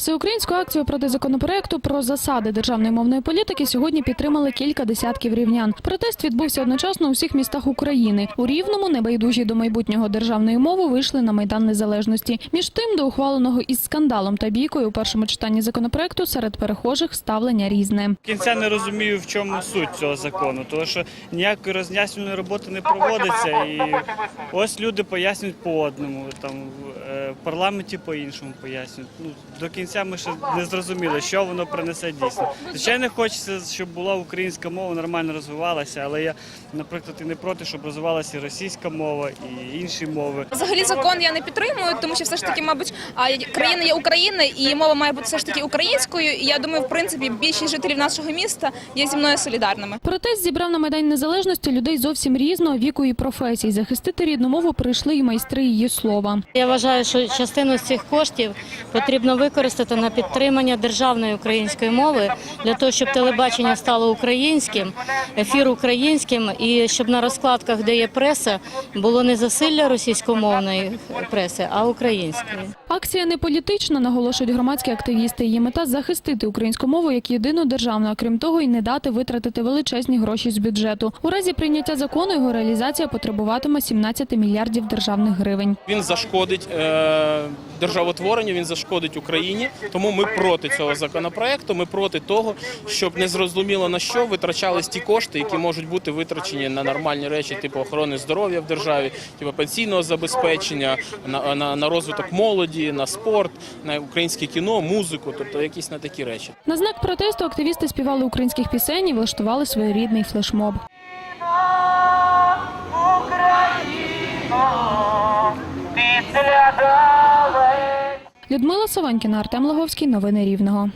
Всеукраїнську акцію проти законопроекту про засади державної мовної політики сьогодні підтримали кілька десятків рівнян. Протест відбувся одночасно у всіх містах України. У Рівному небайдужі до майбутнього державної мови вийшли на майдан незалежності. Між тим, до ухваленого із скандалом та бійкою у першому читанні законопроекту серед перехожих ставлення різне. кінця не розумію, в чому суть цього закону, тому що ніякої роз'яснювальної роботи не проводиться, і ось люди пояснюють по одному, там в е, в парламенті по-іншому пояснюють. Ну до кінця ми ще не зрозуміли, що воно принесе дійсно. Звичайно, хочеться, щоб була українська мова, нормально розвивалася, але я, наприклад, і не проти, щоб розвивалася і російська мова, і інші мови. Взагалі закон я не підтримую, тому що все ж таки, мабуть, а, країна є Україна, і мова має бути все ж таки українською. І я думаю, в принципі, більшість жителів нашого міста є зі мною солідарними. Протест зібрав на майдані незалежності людей зовсім різного віку і професій. Захистити рідну мову прийшли і майстри її слова. Я вважаю, що частину з цих коштів потрібно використати на підтримання державної української мови для того, щоб телебачення стало українським, ефір українським, і щоб на розкладках, де є преса, було не засилля російськомовної преси, а української. Акція не політична, наголошують громадські активісти. Її мета захистити українську мову як єдину державну, а крім того, й не дати витратити величезні гроші з бюджету. У разі прийняття закону його реалізація потребуватиме 17 мільярдів державних гривень. Він зашкодить е, державотворенню, він зашкодить Україні. Тому ми проти цього законопроекту. Ми проти того, щоб не зрозуміло на що витрачались ті кошти, які можуть бути витрачені на нормальні речі, типу охорони здоров'я в державі, типу пенсійного забезпечення, на, на, на розвиток молоді, на спорт, на українське кіно, музику, тобто якісь на такі речі. На знак протесту активісти співали українських пісень і влаштували своєрідний флешмоб. Людмила Саванькіна, Артем Лаговський. Новини Рівного.